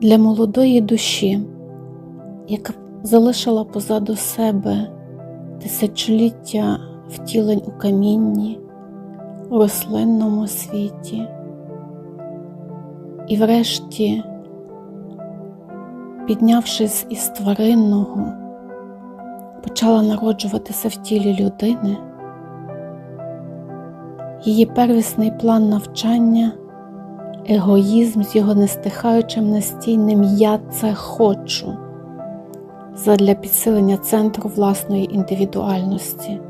Для молодої душі, яка залишила позаду себе тисячоліття втілень у камінні, у рослинному світі, і врешті, піднявшись із тваринного, почала народжуватися в тілі людини, її первісний план навчання егоїзм з його нестихаючим настійним Я це хочу задля підсилення центру власної індивідуальності.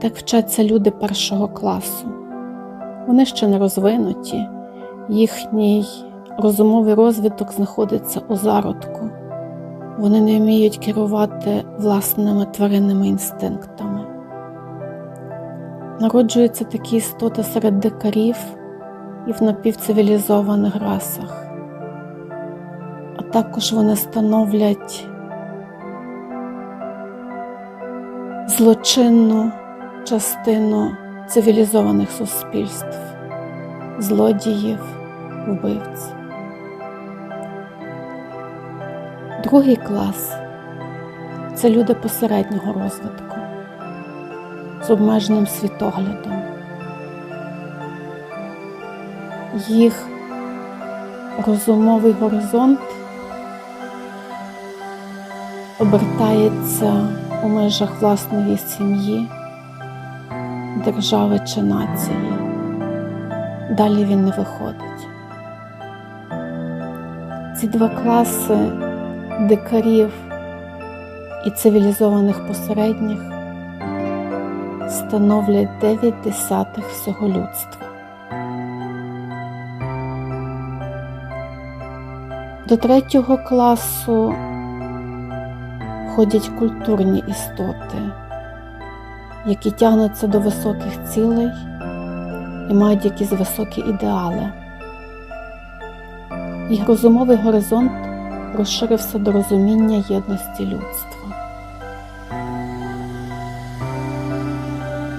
Так вчаться люди першого класу. Вони ще не розвинуті, їхній розумовий розвиток знаходиться у зародку. Вони не вміють керувати власними тваринними інстинктами. Народжується такі істоти серед дикарів і в напівцивілізованих расах, а також вони становлять злочинну частину цивілізованих суспільств, злодіїв, вбивць. Другий клас це люди посереднього розвитку з обмеженим світоглядом. Їх розумовий горизонт обертається у межах власної сім'ї, держави чи нації. Далі він не виходить. Ці два класи дикарів і цивілізованих посередніх становлять 9 десятих всього людства. До третього класу входять культурні істоти, які тягнуться до високих цілей і мають якісь високі ідеали. Їх розумовий горизонт розширився до розуміння єдності людства.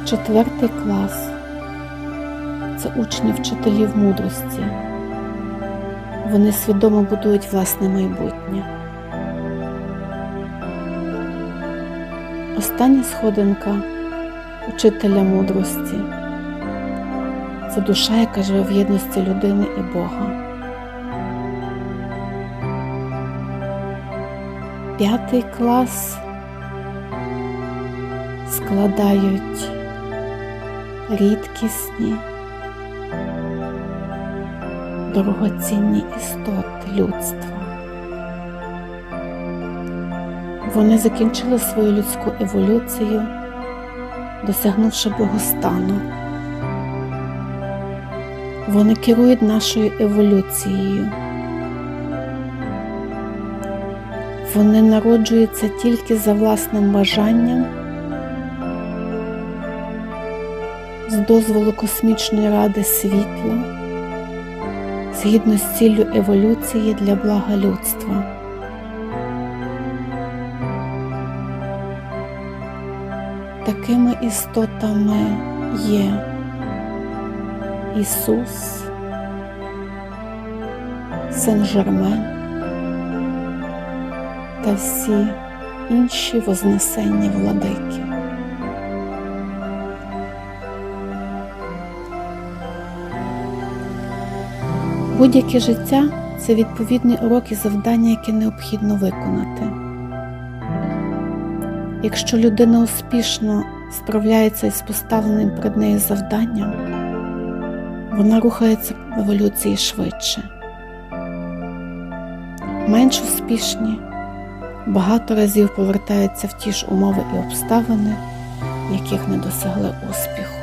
Четвертий клас це учні вчителів мудрості. Вони свідомо будують власне майбутнє. Остання сходинка учителя мудрості це душа, яка живе в єдності людини і Бога. П'ятий клас складають рідкісні, дорогоцінні істоти людства. Вони закінчили свою людську еволюцію, досягнувши Богостану. Вони керують нашою еволюцією. Вони народжуються тільки за власним бажанням, з дозволу космічної ради світла, згідно з ціллю еволюції для блага людства. Такими істотами є Ісус, Сен-Жермен та всі інші вознесенні владики. Будь-яке життя це відповідний урок і завдання, яке необхідно виконати. Якщо людина успішно справляється із поставленим перед нею завданням, вона рухається в еволюції швидше. Менш успішні багато разів повертаються в ті ж умови і обставини, яких не досягли успіху.